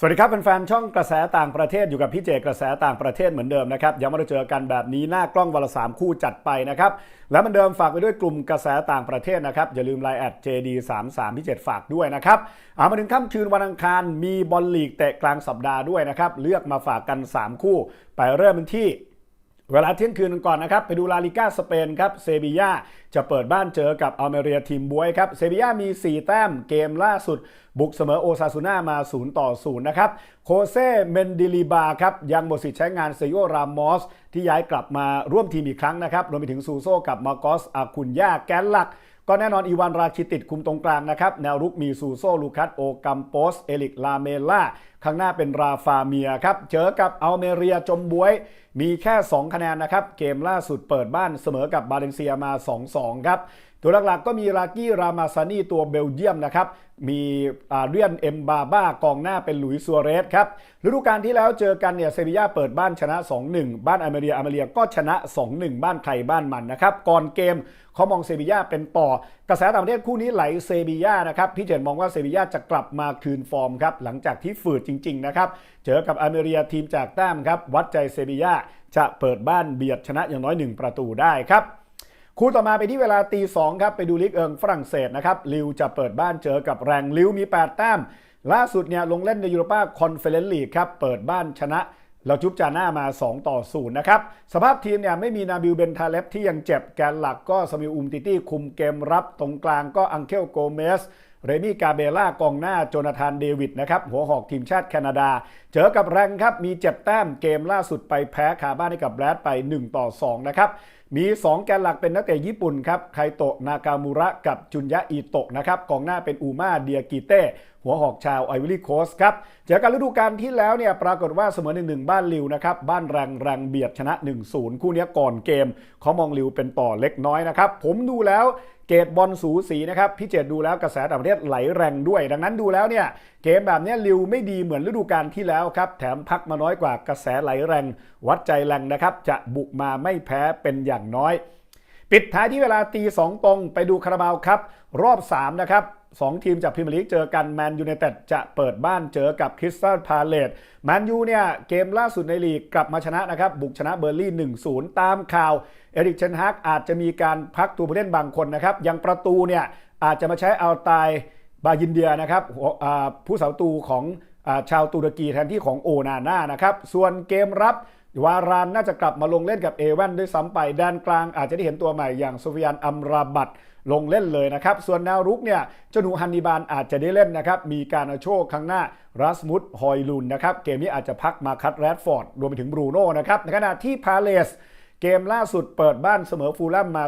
สวัสดีครับแฟนๆช่องกระแสต่างประเทศอยู่กับพี่เจกระแสต่างประเทศเหมือนเดิมนะครับยังไม่ได้เจอกันแบบนี้หน้ากล้องวันละสามคู่จัดไปนะครับและเหมือนเดิมฝากไปด้วยกลุ่มกระแสต่างประเทศนะครับอย่าลืมไลน์แอด JD33 พี่เจฝากด้วยนะครับเอามาถึงค่ำคืนวันอังคารมีบอลลีกเตะกลางสัปดาห์ด้วยนะครับเลือกมาฝากกัน 3 คู่ ไปเริ่มกันที่ เวลาเที่ยงคืนก่อนนะครับ ไปดูลาลิก้าสเปนครับเซบียาจะเปิดบ้านเจอกับอัลเมเรียทีมบวยครับเซบียามี 4 แต้มเกมล่าสุด บุกเสมอโอซาซูน่ามา 0 ต่อ 0 นะครับ โคเซเมนดิลิบาครับ ยังหมดสิทธิ์ใช้งานเซโยรามอส ที่ย้ายกลับมาร่วมทีมอีกครั้งนะครับ รวมไปถึงซูโซกับมาโกสอาคุนยาแกนหลักก็แน่นอนอีวานราชิติดคุมตรงกลางนะครับ แนวรุกมีซูโซลูคัสโอกัมโปส เอลิกลาเมล่า ข้างหน้าเป็นราฟาเมียครับ เจอกับอัลเมเรียจมบวย มีแค่ 2 คะแนนนะครับ เกมล่าสุดเปิดบ้านเสมอกับบาเลนเซียมา 2-2 ครับตัวหลักๆก็มีรากี้รามาซานีตัวเบลเยียมนะครับ มีอาเรียนเอ็มบาบ้ากองหน้าเป็นหลุยส์ซัวเรสครับฤดูกาลที่แล้วเจอกันเนี่ยเซบียาเปิดบ้านชนะ 2-1 บ้านอเมเรียอเมเรียก็ชนะ 2-1 บ้านใครบ้านมันนะครับ ก่อนเกมเขามองเซบียาเป็นต่อกระแสต่างประเทศคู่นี้ไหลเซบียานะครับพี่เจนมองว่าเซบียาจะกลับมาคืนฟอร์มครับหลังจากที่ฝืดจริงๆนะครับเจอกับอเมเรียทีมจากแต้มครับวัดใจเซบียาจะเปิดบ้านเบียดชนะอย่างน้อย 1 ประตูได้ครับ คู่ต่อมาไปที่เวลาตีสองครับไปดูลิกเอิงฝรั่งเศสนะครับลิวจะเปิดบ้านเจอกับแรงลิวมี 8 แต้ม ล่าสุดเนี่ยลงเล่นในยูโรปาคอนเฟเรนซ์ลีกครับเปิดบ้านชนะเราจุบจาน่ามา 2 ต่อ 0 นะครับ สภาพทีมเนี่ยไม่มีนาบิลเบนทาเลฟที่ยังเจ็บแกนหลักก็สมิลอุมติตี้คุมเกมรับตรงกลางก็อังเคลโกเมสเรมี่กาเบล่ากองหน้าโจนาธานเดวิดนะครับหัวหอกทีมชาติแคนาดา เจอกับแรงครับมีเจ็บแต้มเกมล่าสุดไปแพ้คาบ้านให้กับแบรดไป 1 ต่อ 2 นะครับ มี 2 แกนหลักเป็นนักเตะญี่ปุ่นครับไคโตะนากามูระกับจุนยะอิโตะนะครับกองหน้าเป็นอูมาเดียกิเต้หัวหอกชาวไอวิลี่โคสครับเจอกันฤดูกาลที่แล้วเนี่ยปรากฏว่าเสมอหนึ่งหนึ่งบ้านลิวนะครับบ้านแรงแรงเบียดชนะ 1-0 คู่นี้ก่อนเกมเขามองลิวเป็นต่อเล็กน้อยนะครับผมดูแล้ว เกตบอลสูสีนะครับพี่เจดดูแล้วกระแสต่างประเทศไหลแรงด้วย ดังนั้นดูแล้วเนี่ยเกมแบบนี้ลิวไม่ดีเหมือนฤดูกาลที่แล้วครับแถมพักมาน้อยกว่ากระแสไหลแรง วัดใจแรงนะครับจะบุกมาไม่แพ้เป็นอย่างน้อย ปิดท้ายที่เวลาตีสองตรงไปดูคาราบาวครับ รอบ 3 นะครับสองทีมจากพรีเมียร์ลีกเจอกันแมนยูไนเต็ดจะเปิดบ้านเจอกับคริสตัลพาเลตแมนยูเนี่ย เกมล่าสุดในลีกกลับมาชนะนะครับ บุกชนะเบอร์ลี่ 1-0 ตามข่าว เอริกเชนฮากอาจจะมีการพักตัวผู้เล่นบางคนนะครับอยังประตูเนี่ย อาจจะมาใช้เอาตายบายินเดียนะครับผู้เสาตูของอชาวตุรกีแทนที่ของโอนาน่านะครับส่วนเกมรับ วารานน่าจะกลับมาลงเล่นกับเอเวนด้วยซ้ำไปแดนกลางอาจจะได้เห็นตัวใหม่อย่างโซฟิยานอัมราบัตลงเล่นเลยนะครับ ส่วนแนวรุกเนี่ยเจ้าหนูฮันนิบาลอาจจะได้เล่นนะครับ มีการโชคครั้งหน้ารัสมุตฮอยลุนนะครับ เกมนี้อาจจะพักมาคัดแรดฟอร์ดรวมไปถึงบรูโน่นะครับในขณะที่พาเลส เกมล่าสุดเปิดบ้านเสมอฟูลแลมมา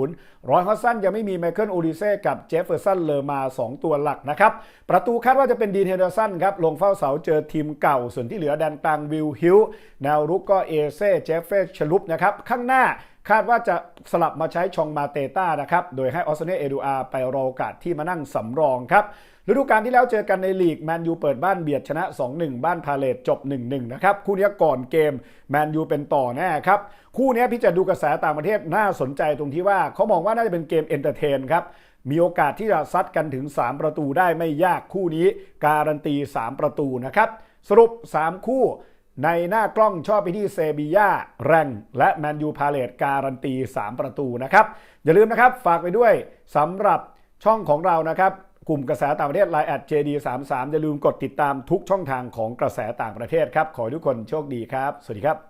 0-0 รอยฮอสซันยังไม่มีไมเคิลโอดิเซ่กับเจฟเฟอร์สันเลอมา 2 ตัวหลักนะครับ ประตูคาดว่าจะเป็นดีนเฮเดอร์สันครับ ลงเฝ้าเสาเจอทีมเก่า ส่วนที่เหลือแดนกลางวิลฮิลแนวรุกก็เอเซ่เจฟเฟชลุปนะครับ ข้างหน้า คาดว่าจะสลับมาใช้ชองมาเตต้านะครับ โดยให้ออสเตรเลียเอดูอาไปรอโอกาสที่มานั่งสำรองครับฤดูกาลที่แล้วเจอกันในลีกแมนยูเปิดบ้านเบียดชนะ 2-1 บ้านพาเลตจบ 1-1 นะครับ คู่นี้ก่อนเกมแมนยูเป็นต่อแน่ครับ คู่นี้พี่จะดูกระแสต่างประเทศน่าสนใจตรงที่ว่าเขามองว่าน่าจะเป็นเกมเอนเตอร์เทนครับมีโอกาสที่จะซัดกันถึง 3 ประตูได้ไม่ยากคู่นี้ การันตี 3 ประตูนะครับ สรุป 3 คู่ ในหน้ากล้องชอบไปที่เซบียาแรงและแมนยูพาเลตการันตี 3 ประตูนะครับ อย่าลืมนะครับฝากไปด้วยสำหรับช่องของเรานะครับกลุ่มกระแสต่างประเทศไลน์แอด JD33 อย่าลืมกดติดตามทุกช่องทางของกระแสต่างประเทศครับ ขอให้ทุกคนโชคดีครับ สวัสดีครับ